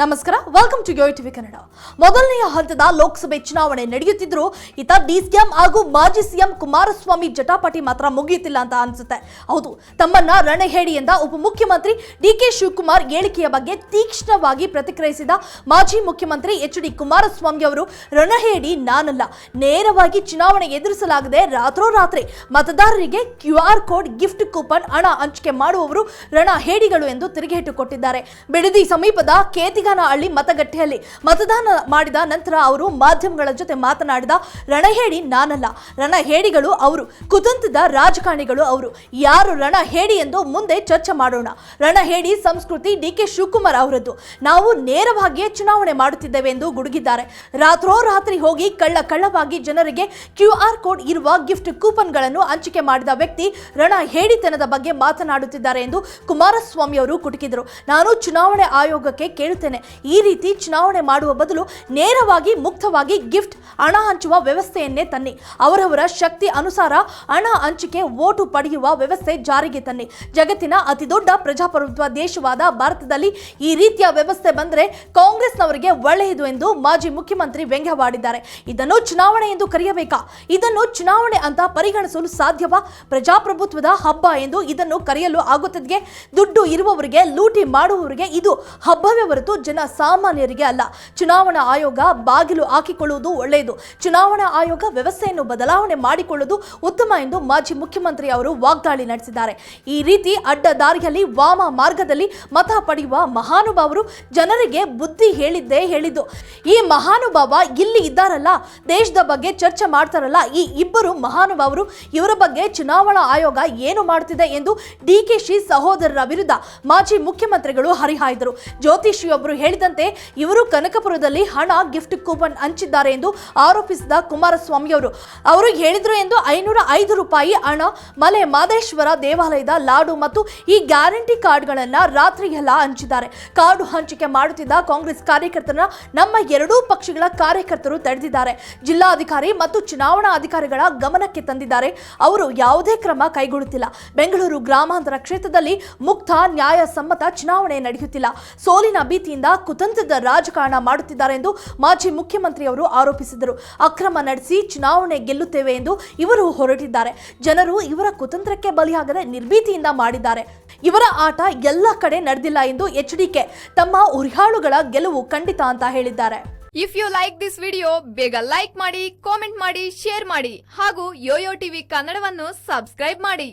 ನಮಸ್ಕಾರ welcome to ಯೋಯ್ TV Kannada ಮೊದಲನೆಯ ಹಂತದ ಲೋಕಸಭೆ ಚುನಾವಣೆ ನಡೆಯುತ್ತಿದ್ರು ಈತ ಡಿ ಸಿಎಂ ಹಾಗೂ ಮಾಜಿ ಸಿಎಂ ಕುಮಾರಸ್ವಾಮಿ ಜಟಾಪಟಿ ಮಾತ್ರ ಮುಗಿಯುತ್ತಿಲ್ಲ ಅಂತ ಅನ್ಸುತ್ತೆ. ಹೌದು, ತಮ್ಮನ್ನ ರಣಹೇಡಿ ಎಂದ ಉಪಮುಖ್ಯಮಂತ್ರಿ ಡಿ ಕೆ ಶಿವಕುಮಾರ್ ಹೇಳಿಕೆಯ ಬಗ್ಗೆ ತೀಕ್ಷ್ಣವಾಗಿ ಪ್ರತಿಕ್ರಿಯಿಸಿದ ಮಾಜಿ ಮುಖ್ಯಮಂತ್ರಿ ಎಚ್ ಡಿ ಕುಮಾರಸ್ವಾಮಿ ಅವರು, ರಣಹೇಡಿ ನಾನಲ್ಲ, ನೇರವಾಗಿ ಚುನಾವಣೆ ಎದುರಿಸಲಾಗದೆ ರಾತ್ರೋರಾತ್ರಿ ಮತದಾರರಿಗೆ Q R code gift coupon ಹಣ ಹಂಚಿಕೆ ಮಾಡುವವರು ರಣಹೇಡಿಗಳು ಎಂದು ತಿರುಗೇಟು ಕೊಟ್ಟಿದ್ದಾರೆ. ಬಿಡದಿ ಸಮೀಪದ ಕೇತಿಗಾನಹಳ್ಳಿ ಮತಗಟ್ಟೆಯಲ್ಲಿ ಮತದಾನ ಮಾಡಿದ ನಂತರ ಅವರು ಮಾಧ್ಯಮಗಳ ಜೊತೆ ಮಾತನಾಡಿದ ರಣಹೇಡಿ ನಾನಲ್ಲ. ರಣಹೇಡಿಗಳು ಅವರು ಕುತಂತದ ರಾಜಕಾರಣಿಗಳು ಅವರು. ಯಾರು ರಣಹೇಡಿ ಎಂದು ಮುಂದೆ ಚರ್ಚೆ ಮಾಡೋಣ. ರಣಹೇಡಿ ಸಂಸ್ಕೃತಿ ಡಿ ಕೆ ಶಿವಕುಮಾರ್ ಅವರದ್ದು. ನಾವು ನೇರವಾಗಿಯೇ ಚುನಾವಣೆ ಮಾಡುತ್ತಿದ್ದೇವೆ ಎಂದು ಗುಡುಗಿದ್ದಾರೆ. ರಾತ್ರೋರಾತ್ರಿ ಹೋಗಿ ಕಳ್ಳ ಕಳ್ಳವಾಗಿ ಜನರಿಗೆ ಕ್ಯೂ ಆರ್ ಕೋಡ್ ಇರುವ ಗಿಫ್ಟ್ ಕೂಪನ್ಗಳನ್ನು ಹಂಚಿಕೆ ಮಾಡಿದ ವ್ಯಕ್ತಿ ರಣ ಹೇಡಿತನದ ಬಗ್ಗೆ ಮಾತನಾಡುತ್ತಿದ್ದಾರೆ ಎಂದು ಕುಮಾರಸ್ವಾಮಿ ಅವರು ಕುಟುಕಿದರು. ನಾನು ಚುನಾವಣೆ ಆಯೋಗಕ್ಕೆ ಕೇಳುತ್ತೇನೆ. ಈ ರೀತಿ ಚುನಾವಣೆ ಮಾಡುವ ಬದಲು ನೇರವಾಗಿ ಮುಕ್ತವಾಗಿ ಗಿಫ್ಟ್, ಹಣ ಹಂಚುವ ವ್ಯವಸ್ಥೆಯನ್ನೇ ತನ್ನಿ. ಅವರವರ ಶಕ್ತಿ ಅನುಸಾರ ಹಣ ಹಂಚಿಕೆ, ಓಟು ಪಡೆಯುವ ವ್ಯವಸ್ಥೆ ಜಾರಿಗೆ ತನ್ನಿ. ಜಗತ್ತಿನ ಅತಿದೊಡ್ಡ ಪ್ರಜಾಪ್ರಭುತ್ವ ದೇಶವಾದ ಭಾರತದಲ್ಲಿ ಈ ರೀತಿಯ ವ್ಯವಸ್ಥೆ ಬಂದರೆ ಕಾಂಗ್ರೆಸ್ನವರಿಗೆ ಒಳ್ಳೆಯದು ಎಂದು ಮಾಜಿ ಮುಖ್ಯಮಂತ್ರಿ ವ್ಯಂಗ್ಯವಾಡಿದ್ದಾರೆ. ಇದನ್ನು ಚುನಾವಣೆ ಎಂದು ಕರೆಯಬೇಕಾ? ಇದನ್ನು ಚುನಾವಣೆ ಅಂತ ಪರಿಗಣಿಸಲು ಸಾಧ್ಯವಾ? ಪ್ರಜಾಪ್ರಭುತ್ವದ ಹಬ್ಬ ಎಂದು ಇದನ್ನು ಕರೆಯಲು ಆಗುತ್ತದೆ ದುಡ್ಡು ಇರುವವರಿಗೆ, ಲೂಟಿ ಮಾಡುವವರಿಗೆ ಇದು ಹಬ್ಬವೇ ಹೊರತು ಜನ ಸಾಮಾನ್ಯರಿಗೆ ಅಲ್ಲ. ಚುನಾವಣಾ ಆಯೋಗ ಬಾಗಿಲು ಹಾಕಿಕೊಳ್ಳುವುದು ಒಳ್ಳೆಯದು. ಚುನಾವಣಾ ಆಯೋಗ ವ್ಯವಸ್ಥೆಯನ್ನು ಬದಲಾವಣೆ ಮಾಡಿಕೊಳ್ಳುವುದು ಉತ್ತಮ ಎಂದು ಮಾಜಿ ಮುಖ್ಯಮಂತ್ರಿ ಅವರು ವಾಗ್ದಾಳಿ ನಡೆಸಿದ್ದಾರೆ. ಈ ರೀತಿ ಅಡ್ಡ ದಾರಿಯಲ್ಲಿ ವಾಮ ಮಾರ್ಗದಲ್ಲಿ ಮತ ಪಡೆಯುವ ಮಹಾನುಭಾವರು ಜನರಿಗೆ ಬುದ್ಧಿ ಹೇಳಿದ್ದೇ ಹೇಳಿದ್ದು. ಈ ಮಹಾನುಭಾವ ಇಲ್ಲಿ ಇದ್ದಾರಲ್ಲ, ದೇಶದ ಬಗ್ಗೆ ಚರ್ಚೆ ಮಾಡ್ತಾರಲ್ಲ, ಈ ಇಬ್ಬರು ಮಹಾನುಭಾವರು ಇವರ ಬಗ್ಗೆ ಚುನಾವಣಾ ಆಯೋಗ ಏನು ಮಾಡುತ್ತಿದೆ ಎಂದು ಡಿಕೆಶಿ ಸಹೋದರರ ವಿರುದ್ಧ ಮಾಜಿ ಮುಖ್ಯಮಂತ್ರಿಗಳು ಹರಿಹಾಯ್ದರು. ಜ್ಯೋತಿಷಿಯೊಬ್ಬರು ಹೇಳಿದಂತೆ ಇವರು ಕನಕಪುರದಲ್ಲಿ ಹಣ ಗಿಫ್ಟ್ ಕೂಪನ್ ಹಂಚಿದ್ದಾರೆ ಎಂದು ಆರೋಪಿಸಿದ ಕುಮಾರಸ್ವಾಮಿ ಅವರು. ಅವರು ಹೇಳಿದ್ರು ಎಂದು ಐನೂರ ಐದು ರೂಪಾಯಿ ಹಣ ಮಲೆ ಮಾದೇಶ್ವರ ದೇವಾಲಯದ ಲಾಡು ಮತ್ತು ಈ ಗ್ಯಾರಂಟಿ ಕಾರ್ಡ್ಗಳನ್ನ ರಾತ್ರಿಯೆಲ್ಲ ಹಂಚಿದ್ದಾರೆ. ಕಾರ್ಡು ಹಂಚಿಕೆ ಮಾಡುತ್ತಿದ್ದ ಕಾಂಗ್ರೆಸ್ ಕಾರ್ಯಕರ್ತರನ್ನ ನಮ್ಮ ಎರಡೂ ಪಕ್ಷಗಳ ಕಾರ್ಯಕರ್ತರು ತಡೆದಿದ್ದಾರೆ. ಜಿಲ್ಲಾಧಿಕಾರಿ ಮತ್ತು ಚುನಾವಣಾ ಅಧಿಕಾರಿಗಳ ಗಮನಕ್ಕೆ ತಂದಿದ್ದಾರೆ. ಅವರು ಯಾವುದೇ ಕ್ರಮ ಕೈಗೊಳ್ಳುತ್ತಿಲ್ಲ. ಬೆಂಗಳೂರು ಗ್ರಾಮಾಂತರ ಕ್ಷೇತ್ರದಲ್ಲಿ ಮುಕ್ತ ನ್ಯಾಯಸಮ್ಮತ ಚುನಾವಣೆ ನಡೆಯುತ್ತಿಲ್ಲ. ಸೋಲಿನ ಭೀತಿಯಿಂದ ಕುತಂತ್ರದ ರಾಜಕಾರಣ ಮಾಡುತ್ತಿದ್ದಾರೆ ಎಂದು ಮಾಜಿ ಮುಖ್ಯಮಂತ್ರಿ ಅವರು ಆರೋಪಿಸಿದರು. ಅಕ್ರಮ ನಡೆಸಿ ಚುನಾವಣೆ ಗೆಲ್ಲುತ್ತೇವೆ ಎಂದು ಇವರು ಹೊರಟಿದ್ದಾರೆ. ಜನರು ಇವರ ಕುತಂತ್ರಕ್ಕೆ ಬಲಿಯಾಗದೆ ನಿರ್ಭೀತಿಯಿಂದ ಮಾಡಿದ್ದಾರೆ. ಇವರ ಆಟ ಎಲ್ಲ ಕಡೆ ನಡೆದಿಲ್ಲ ಎಂದು ಎಚ್ಡಿಕೆ. ತಮ್ಮ ಉರಿಹಾಳುಗಳ ಗೆಲುವು ಖಂಡಿತ ಅಂತ ಹೇಳಿದ್ದಾರೆ. If you like this video ಬೇಗ ಲೈಕ್ ಮಾಡಿ ಕಾಮೆಂಟ್ ಮಾಡಿ ಶೇರ್ ಮಾಡಿ ಹಾಗೂ ಯೋಯೋ ಟಿವಿ ಕನ್ನಡವನ್ನು ಸಬ್ಸ್ಕ್ರೈಬ್ ಮಾಡಿ.